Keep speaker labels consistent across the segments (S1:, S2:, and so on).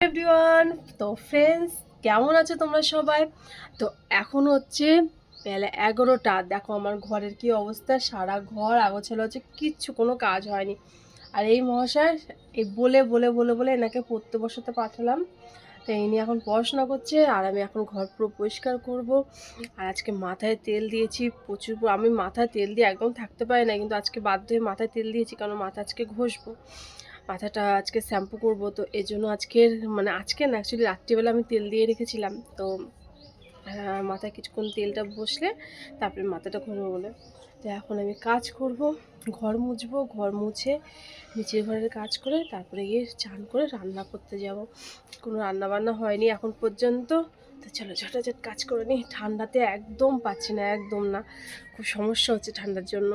S1: Everyone তো friends কেমন আছো তোমরা সবাই? তো এখন হচ্ছে বেলা এগারোটা। দেখো আমার ঘরের কি অবস্থা? সারা ঘর আগোছালো হচ্ছে কিচ্ছু, কোনো কাজ হয়নি। আর এই মহাশয়, এই বলে বলে বলে বলে এনাকে পড়তে বসাতে পাঠালাম। তো ইনি এখন পড়াশোনা করছে আর আমি এখন ঘর পুরো পরিষ্কার করব। আর আজকে মাথায় তেল দিয়েছি, প্রচুর পর- আমি মাথায় তেল দিয়ে একদম থাকতে পারি না, কিন্তু আজকে বাধ্য হয়ে মাথায় তেল দিয়েছি কারণ মাথা আজকে ঘষবো। মাথাটা আজকে শ্যাম্পু করব, তো এই জন্য আজকের মানে আজকে না অ্যাকচুয়ালি রাত্রিবেলা আমি তেল দিয়ে রেখেছিলাম। তো মাথায় কিছুক্ষণ তেলটা বসলে তারপরে মাথাটা ঘুরবো বলে। তো এখন আমি কাজ করব, ঘর মুছবো, ঘর মুছে নিচের ঘরের কাজ করে তারপরে গিয়ে চান করে রান্না করতে যাব। কোনো রান্না বান্না হয়নি এখন পর্যন্ত। তো চলো, ঝটাঝট কাজ করে নিই। ঠান্ডাতে একদম পাচ্ছি না, একদম না। খুব সমস্যা হচ্ছে ঠান্ডার জন্য।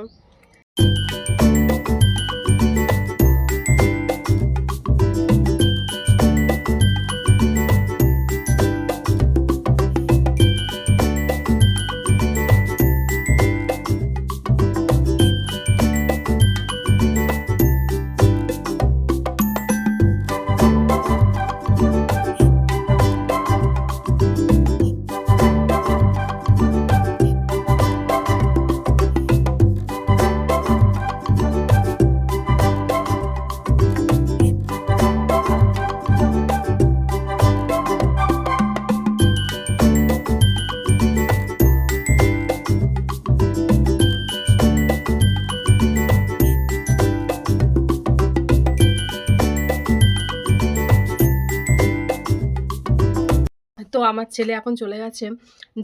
S1: আমার ছেলে এখন চলে গেছে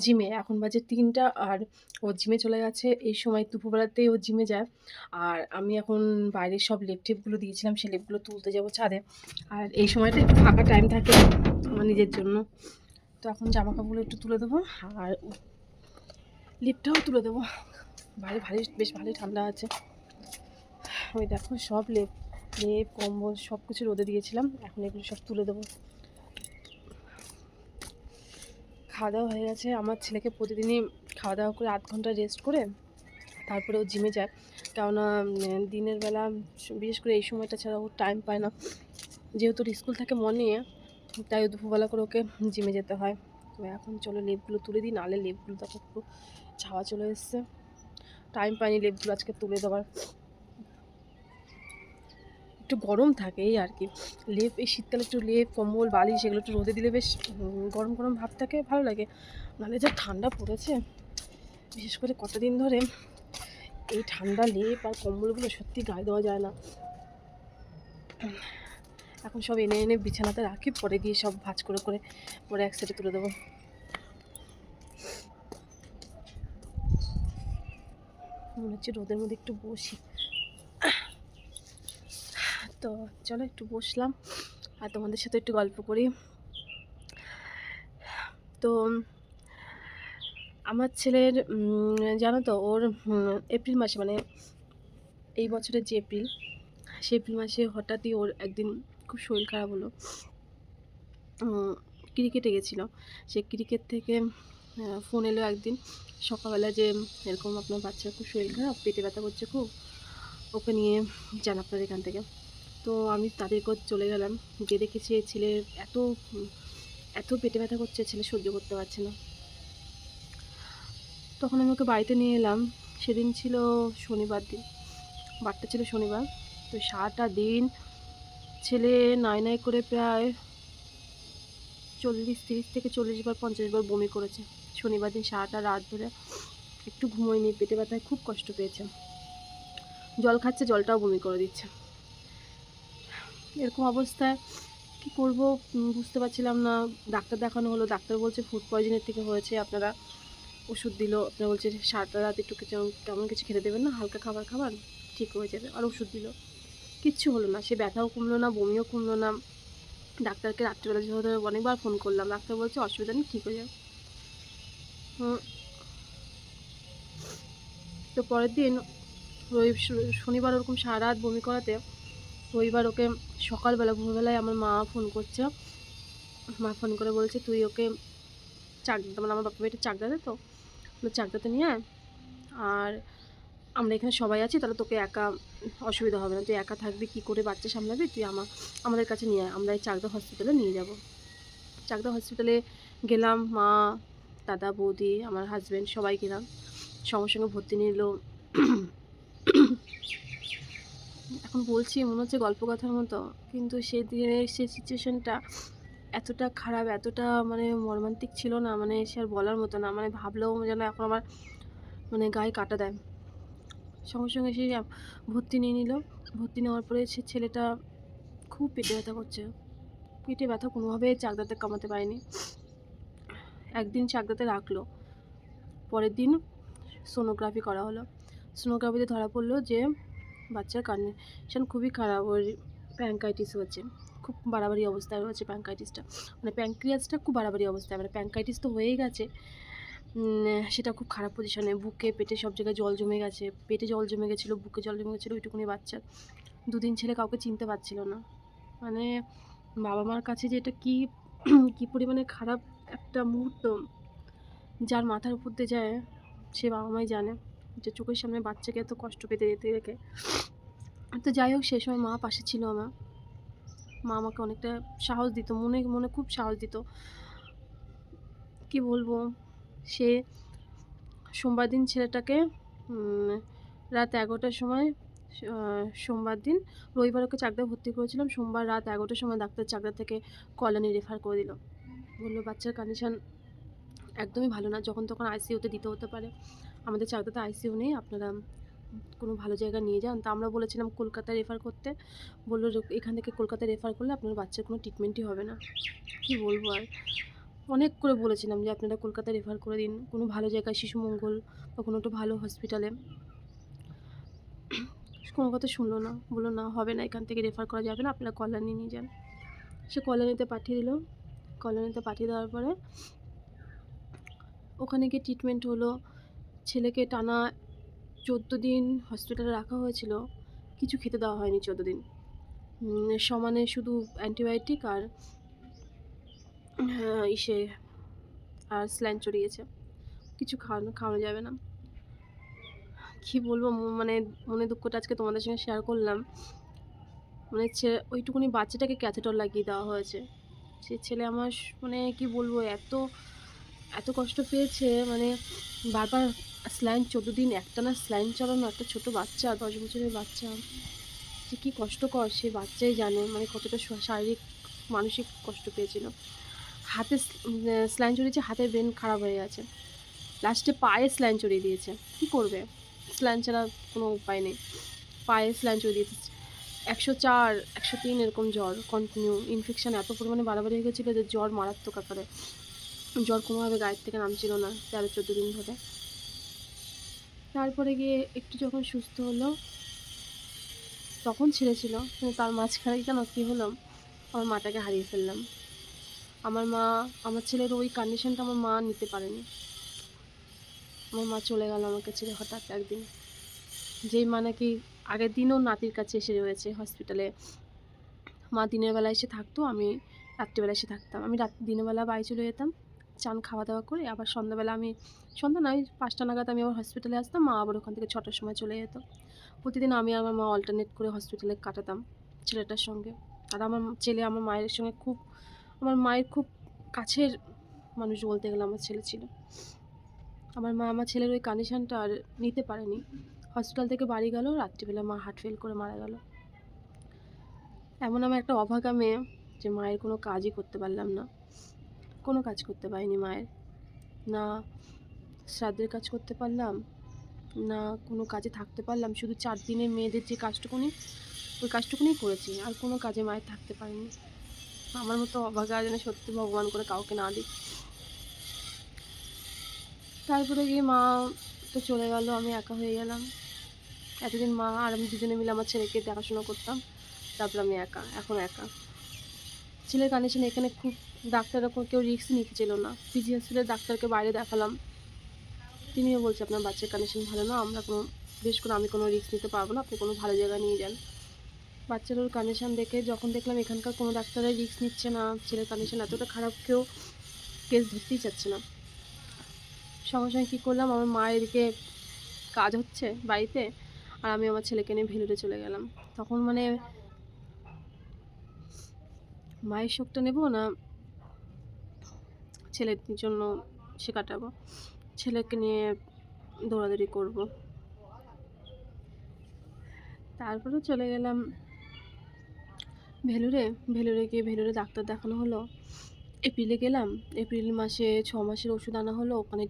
S1: জিমে এখন বাজে তিনটা আর ও জিমে চলে গেছে। এই সময় দুপুরবেলাতেই ও জিমে যায়। আর আমি এখন বাইরের সব লেপ টেপগুলো দিয়েছিলাম। সেই লেপগুলো তুলতে যাব ছাদে। আর এই সময়টা একটু ফাঁকা টাইম থাকে আমার নিজের জন্য। তো এখন জামা কাপড়গুলো একটু তুলে দেবো। আর লিপটাও তুলে দেবো। বাইরে ভারী, বেশ ভালোই ঠান্ডা আছে। ওই দেখো সব লেপ লেপ কম্বল সব কিছু রোদে দিয়েছিলাম। এখন এগুলো সব তুলে দেবো। খাওয়া দাওয়া হয়ে গেছে। আমার ছেলেকে প্রতিদিনই খাওয়া দাওয়া করে আধ ঘণ্টা রেস্ট করে তারপরে ও জিমে যায়। কেননা দিনের বেলা বিশেষ করে এই সময়টা ছাড়া ও টাইম পায় না। যেহেতু স্কুল থাকে মর্নিংয়ে তাই দুপুরবেলা করে ওকে জিমে যেতে হয়। এখন চলো লেপগুলো তুলে দিই, নাহলে লেপগুলো তখন একটু ছাওয়া চলে এসছে। টাইম পাইনি লেপগুলো আজকে তুলে দেওয়ার। একটু গরম থাকে এই আর কি। লেপ, এই শীতকালে একটু লেপ, কম্বল, বালিশ সেগুলো একটু রোদে দিলে বেশ গরম গরম ভাব থাকে, ভালো লাগে। নাহলে যা ঠান্ডা পড়েছে, বিশেষ করে কতদিন ধরে এই ঠান্ডা লেপ আর কম্বলগুলো সত্যি গায়ে দেওয়া যায় না। এখন সব এনে এনে বিছানাতে রাখি, পরে দিয়ে সব ভাঁজ করে করে পরে এক সাইডে তুলে দেবো। মনে হচ্ছে রোদের মধ্যে একটু বসি। তো চলো একটু বসলাম আর তোমাদের সাথে একটু গল্প করি। তো আমার ছেলের জানো তো, ওর এপ্রিল মাসে মানে এই বছরের যে এপ্রিল, সে এপ্রিল মাসে হঠাৎই ওর একদিন খুব শরীর খারাপ হলো। ক্রিকেটে গেছিল। সে ক্রিকেট থেকে ফোন এলো একদিন, সকালবেলা যে এরকম আপনার বাচ্চার খুব শরীর খারাপ, পেটে ব্যথা করছে খুব, ওকে নিয়ে যান আপনার এখান থেকে। তো আমি তাদের কাছে চলে গেলাম। গিয়ে দেখেছি এই ছেলের এত এত পেটে ব্যথা করছে, ছেলে সহ্য করতে পারছে না। তখন আমি ওকে বাড়িতে নিয়ে এলাম। সেদিন ছিল শনিবার দিন। বারটা ছিল শনিবার। তো সারাটা দিন ছেলে নয় নয় করে প্রায় চল্লিশ, তিরিশ থেকে চল্লিশ বার, পঞ্চাশ বার বমি করেছে। শনিবার দিন সারাটা রাত ধরে একটু ঘুমোয়নি, পেটে ব্যথায় খুব কষ্ট পেয়েছে। জল খাচ্ছে, জলটাও বমি করে দিচ্ছে। এরকম অবস্থায় কী করব? বুঝতে পারছিলাম না। ডাক্তার দেখানো হলো। ডাক্তার বলছে ফুড পয়জনের থেকে হয়েছে। আপনারা ওষুধ দিল। আপনারা বলছে সারাটা রাত একটু তেমন কিছু খেতে দেবেন না। হালকা খাবার খাবার, ঠিক হয়ে যাবে। আর ওষুধ দিল। কিচ্ছু হলো না। সে ব্যথাও কমলো না, বমিও কমলো না। ডাক্তারকে রাত্রিবেলা যেহেতু অনেকবার ফোন করলাম। ডাক্তার বলছে, অসুবিধা নেই, ঠিক হয়ে যাবে। তো পরের দিন রবি শনিবার ওরকম সারা রাত বমি করাতে রবিবার ওকে সকালবেলা, ভোরবেলায় আমার মা ফোন করছে। মা ফোন করে বলছে, তুই ওকে চাক মানে আমার বাপা বেটে চাকদাতে তো? চাকদাতে নিয়ে আয়। আর আমরা এখানে সবাই আছি, তাহলে তোকে একা অসুবিধা হবে না। তুই একা থাকবি, কী করে বাচ্চা সামলাবি? তুই আমার আমাদের কাছে নিয়ে আয়। আমরা এই চাকদা হসপিটালে নিয়ে যাব। চাকদা হসপিটালে গেলাম, মা, দাদা, বৌদি, আমার হাজব্যান্ড সবাই গেলাম। সঙ্গে সঙ্গে ভর্তি নিল। এখন বলছি, মনে হচ্ছে গল্প কথার মতো। কিন্তু সেই দিনের সেই সিচুয়েশনটা এতটা খারাপ, এতটা মানে মর্মান্তিক ছিল না মানে সে আর বলার মতো না। মানে ভাবলেও যেন এখন আমার মানে গায়ে কাটা দেয়। সঙ্গে সঙ্গে সে ভর্তি নিয়ে নিল। ভর্তি নেওয়ার পরে সে ছেলেটা খুব পেটে ব্যথা করছে। পেটে ব্যথা কোনোভাবে চাকদাতে কামাতে পারেনি। একদিন চাকদাতে রাখল। পরের দিন সোনোগ্রাফি করা হলো। সোনোগ্রাফিতে ধরা পড়ল যে বাচ্চার কন্ডিশন খুবই খারাপ, ওর প্যাঙ্কাইটিস হচ্ছে। খুব বাড়াবাড়ি অবস্থায় রয়েছে প্যাঙ্কাইটিসটা মানে প্যাঙ্ক্রিয়াসটা খুব বাড়াবাড়ি অবস্থায় মানে প্যাঙ্কাইটিস তো হয়েই গেছে। সেটা খুব খারাপ পজিশনে বুকে, পেটে সব জায়গায় জল জমে গেছে। পেটে জল জমে গেছিল, বুকে জল জমে গেছিল, ওইটুকুনি বাচ্চা। দুদিন ছেলে কাউকে চিনতে পারছিল না। মানে বাবা মার কাছে যে এটা কী কী পরিমাণে খারাপ একটা মুহূর্ত, যার মাথার উপর দিয়ে যায়, সে বাবা মাই জানে। যে চোখের সামনে বাচ্চাকে এত কষ্ট পেতে যেতে রেখে তো যাই হোক সেই সময় মা পাশে ছিল আমার। মা আমাকে অনেকটা সাহস দিত, মনে মনে খুব সাহস দিত। কি বলব? সে সোমবার দিন ছেলেটাকে রাত এগারোটার সময় সোমবার দিন রবিবার ওকে চাকদা ভর্তি করেছিলাম। সোমবার রাত এগারোটার সময় ডাক্তার চাকদা থেকে কল্যাণী রেফার করে দিল। বলল, বাচ্চার কন্ডিশন একদমই ভালো না। যখন তখন আইসিইউতে দিতে হতে পারে। আমাদের চাকদাতে আইসিইউ নেই, আপনারা কোনো ভালো জায়গা নিয়ে যান। তা আমরা বলেছিলাম কলকাতা রেফার করতে। বলল এখান থেকে কলকাতা রেফার করলে আপনার বাচ্চার কোনো ট্রিটমেন্টই হবে না। কি বলব আর? অনেক করে বলেছিলাম যে আপনারা কলকাতা রেফার করে দিন। কোনো ভালো জায়গায় শিশু মঙ্গল বা কোনো একটা ভালো হসপিটালে কোনো কথা শুনলো না। বলল, না, হবে না, এখান থেকে রেফার করা যাবে না, আপনারা কল্যাণী নিয়ে যান। সে কল্যাণীতে পাঠিয়ে দিল। কল্যাণীতে পাঠিয়ে দেওয়ার পরে ওখানে গিয়ে ট্রিটমেন্ট হলো। ছেলেকে টানা চোদ্দ দিন হসপিটালে রাখা হয়েছিল। কিছু খেতে দেওয়া হয়নি চোদ্দ দিন। সমানে শুধু অ্যান্টিবায়োটিক আর হ্যাঁ, ইসে আর স্ল্যান চড়িয়েছে। কিছু খাওয়ানো খাওয়ানো যাবে না। কি বলব মানে মনে দুঃখটা আজকে তোমাদের সঙ্গে শেয়ার করলাম। মানে ওইটুকুনি বাচ্চাটাকে ক্যাথেটর লাগিয়ে দেওয়া হয়েছে। সে ছেলে আমার মানে কি বলব এত এত কষ্ট পেয়েছে মানে বারবার স্লাইন চোদ্দ দিন একটানা স্লাইন চালানো, একটা ছোটো বাচ্চা, দশ বছরের বাচ্চা। যে কী কষ্টকর, সে বাচ্চাই জানে মানে কতটা শারীরিক, মানসিক কষ্ট পেয়েছিল। হাতে স্লাইন চড়িয়েছে, হাতের ব্রেন খারাপ হয়ে গেছে। লাস্টে পায়ে স্লাইন চড়িয়ে দিয়েছে। কী করবে? স্লাইন ছাড়া কোনো উপায় নেই। পায়ে স্লাইন চড়িয়ে দিয়েছে। একশো চার, একশো তিন এরকম জ্বর কন্টিনিউ ইনফেকশান এত পরিমাণে বাড়াবাড়ি হয়ে গেছিল যে জ্বর মারাত্মক আকারে। জ্বর কোনোভাবে গায়ের থেকে নামছিল না, তেরো, চোদ্দ দিন ধরে। তারপরে গিয়ে একটু যখন সুস্থ হলো, তখন ছেড়েছিল কিন্তু তার মাঝখানে কেন কী হলো, আমার মাটাকে হারিয়ে ফেললাম। আমার মা, আমার ছেলের ওই কন্ডিশনটা আমার মা নিতে পারেনি। আমার মা চলে গেল আমাকে ছেড়ে হঠাৎ একদিন। যেই মা নাকি আগের দিনও নাতির কাছে এসে রয়েছে হসপিটালে মা দিনের বেলা এসে থাকতো, আমি রাত্রিবেলা এসে থাকতাম। আমি রাত, দিনের বেলা বাড়ি চলে যেতাম। চান খাওয়া দাওয়া করে। আবার সন্ধ্যাবেলা আমি, সন্ধ্যা নয়, পাঁচটা নাগাদ আমি আবার হসপিটালে আসতাম, মা আবার ওখান থেকে ছটার সময় চলে যেত। প্রতিদিন আমি আমার মা অল্টারনেট করে হসপিটালে কাটাতাম ছেলেটার সঙ্গে। আর আমার ছেলে আমার মায়ের সঙ্গে খুব, আমার মায়ের খুব কাছের মানুষ বলতে গেলে আমার ছেলে ছিল। আমার মা আমার ছেলের ওই কন্ডিশনটা আর নিতে পারেনি। হসপিটাল থেকে বাড়ি গেল, রাত্রিবেলা মা হার্ট ফেল করে মারা গেল। এমন আমার একটা অভাগা মেয়ে যে মায়ের কোনো কাজই করতে পারলাম না। কোনো কাজ করতে পারিনি মায়ের। না শ্রাদ্ধের কাজ করতে পারলাম, না কোনো কাজে থাকতে পারলাম, শুধু চার দিনে মেয়েদের যে কাজটুকুনি, ওই কাজটুকুনি করেছি, আর কোনো কাজে মায়ের থাকতে পারিনি। আমার মতো অভাগা যেন সত্যি ভগবান করে কাউকে না দিই তারপরে গিয়ে মা তো চলে গেল, আমি একা হয়ে গেলাম। এতদিন মা আর আমি দুজনে মিলে আমার ছেলেকে দেখাশোনা করতাম, তারপর আমি একা, এখন একা। ছেলের কন্ডিশন এখানে খুব ডাক্তার ওপর কেউ রিস্ক নিচ্ছিল না। পিজি হসপিটালের ডাক্তারকে বাইরে দেখালাম। তিনিও বলছে, আপনার বাচ্চার কন্ডিশন ভালো না, আমরা কোনো বেশ করে আমি কোনো রিস্ক নিতে পারব না, আপনি কোনো ভালো জায়গায় নিয়ে যান। বাচ্চার ওর কন্ডিশন দেখে যখন দেখলাম এখানকার কোনো ডাক্তারের রিস্ক নিচ্ছে না, ছেলের কন্ডিশন এতটা খারাপ, কেউ কেস ধরতেই চাচ্ছে না। সঙ্গে সঙ্গে কী করলাম, আমার মায়ের এদিকে কাজ হচ্ছে বাড়িতে, আর আমি আমার ছেলেকে নিয়ে ভেলুরে চলে গেলাম। তখন মানে মায়ের শোকটা নেব না ছেলের জন্য সে কাটাবো। ছেলেকে নিয়ে দৌড়াদৌড়ি করব। তারপরে চলে গেলাম ভেলুরে। ভেলুরে গিয়ে ভেলুরে ডাক্তার দেখানো হলো। এপ্রিলে গেলাম। এপ্রিল মাসে ছ মাসের ওষুধ আনা হলো। ওখানে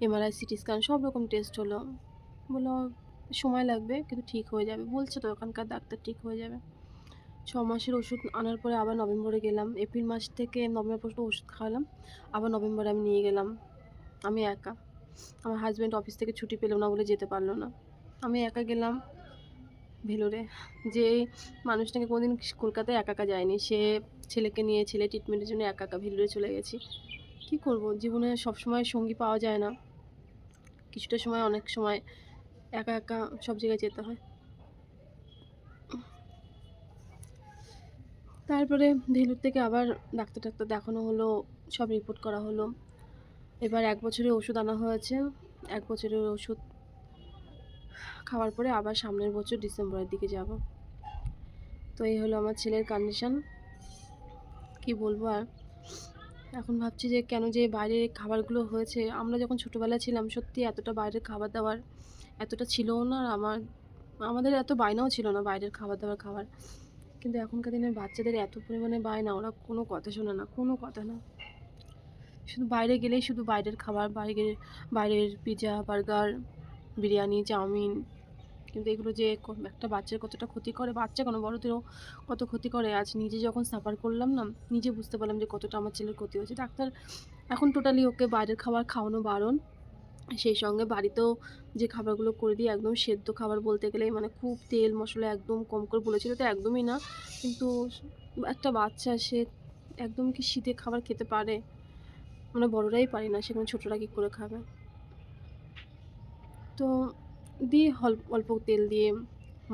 S1: এমআরআই, সিটি স্ক্যান সব রকম টেস্ট হলো। বলল, সময় লাগবে, কিন্তু ঠিক হয়ে যাবে। বলছে তো, ওখানকার ডাক্তার ঠিক হয়ে যাবে। ছ মাসের ওষুধ আনার পরে আবার নভেম্বরে গেলাম। এপ্রিল মাস থেকে নভেম্বর পর্যন্ত ওষুধ খাওয়ালাম। আবার নভেম্বরে আমি নিয়ে গেলাম। আমি একা। আমার হাজব্যান্ড অফিস থেকে ছুটি পেল না বলে যেতে পারল না। আমি একা গেলাম ভেলোরে। যে মানুষটাকে কোনোদিন কলকাতায় একা একা যায়নি। সে ছেলেকে নিয়ে ছেলে ট্রিটমেন্টের জন্য একা একা ভেলোরে চলে গেছি। কী করব? জীবনে সবসময় সঙ্গী পাওয়া যায় না। কিছুটা সময়, অনেক সময় একা একা সব জায়গায় যেতে হয়। তারপরে ভেলুর থেকে আবার ডাক্তার টাক্তার দেখানো হলো, সব রিপোর্ট করা হলো। এবার এক বছরের ওষুধ আনা হয়েছে। এক বছরের ওষুধ খাওয়ার পরে আবার সামনের বছর ডিসেম্বরের দিকে যাব। তো এই হলো আমার ছেলের কন্ডিশন কি বলব আর? এখন ভাবছি যে কেন যে বাইরের খাবারগুলো হয়েছে। আমরা যখন ছোটোবেলায় ছিলাম, সত্যি এতটা বাইরের খাবার দাবার এতটা ছিলও না। আর আমার, আমাদের এত বায়নাও ছিল না বাইরের খাবার দাবার খাবার কিন্তু এখনকার দিনের বাচ্চাদের এত পরিমাণে বায়না ওরা কোনো কথা শোনে না, কোনো কথা না। শুধু বাইরে গেলেই শুধু বাইরের খাবার, বাইরে বাইরের পিৎজা বার্গার বিরিয়ানি, চাউমিন। কিন্তু এগুলো যে একটা বাচ্চার কতটা ক্ষতি করে, বাচ্চা কোনো? বড়দেরও কত ক্ষতি করে। আজ নিজে যখন সাফার করলাম না, নিজে বুঝতে পারলাম যে কতটা আমার ছেলের ক্ষতি হয়েছে। ডাক্তার এখন টোটালি ওকে বাইরের খাবার খাওয়ানো বারণ। সেই সঙ্গে বাড়িতেও যে খাবারগুলো করে দিই একদম সেদ্ধ খাবার বলতে গেলে মানে খুব তেল মশলা একদম কম করে বলেছিল তো একদমই না। কিন্তু একটা বাচ্চা সে একদম কি শীতে খাবার খেতে পারে? মানে বড়রাই পারি না, সেখানে ছোটরা কী করে খাবে? তো দিয়ে অল্প অল্প তেল দিয়ে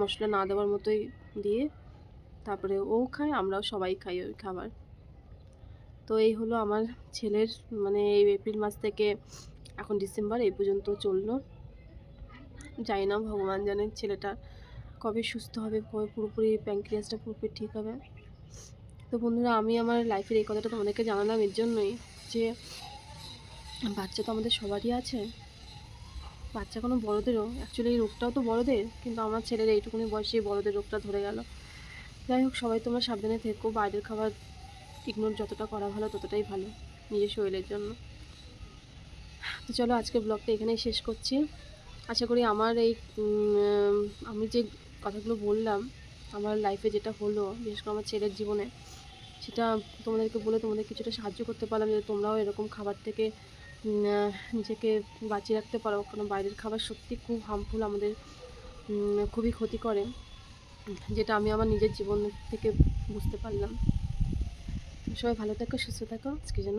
S1: মশলা না দেওয়ার মতোই দিয়ে তারপরে ও খায়, আমরাও সবাই খাই ওই খাবার। তো এই হলো আমার ছেলের মানে এই এপ্রিল মাস থেকে এখন ডিসেম্বর, এই পর্যন্ত চলল। জানি না, ভগবান জানে ছেলেটা কবে সুস্থ হবে কবে পুরোপুরি প্যাঙ্ক্রিয়াসটা পুরোপুরি ঠিক হবে। তো বন্ধুরা, আমি আমার লাইফের এই কথাটা তোমাদেরকে জানালাম এর জন্যই যে, বাচ্চা তো আমাদের সবারই আছে। বাচ্চা কোনো বড়দেরও অ্যাকচুয়ালি এই রোগটাও তো বড়দের, কিন্তু আমার ছেলের এইটুকুনি বয়সে বড়দের রোগটা ধরে গেল। যাই হোক, সবাই তোমরা সাবধানে থেকো, বাইরের খাবার ইগনোর যতটা করা ভালো ততটাই ভালো, নিজের শরীরের জন্য। তো চলো আজকে ব্লগটা এখানেই শেষ করছি। আশা করি আমার এই আমি যে কথাগুলো বললাম, আমার লাইফে যেটা হলো, বিশেষ করে আমার ছেলের জীবনে, সেটা তোমাদেরকে বলে তোমাদের কিছুটা সাহায্য করতে পারলাম যে তোমরাও এরকম খাবার থেকে নিজেকে বাঁচিয়ে রাখতে পারো। কারণ বাইরের খাবার সত্যি খুব হার্মফুল আমাদের খুবই ক্ষতি করে, যেটা আমি আমার নিজের জীবন থেকে বুঝতে পারলাম। সবাই ভালো থাকো, সুস্থ থাকো। আজকে যেন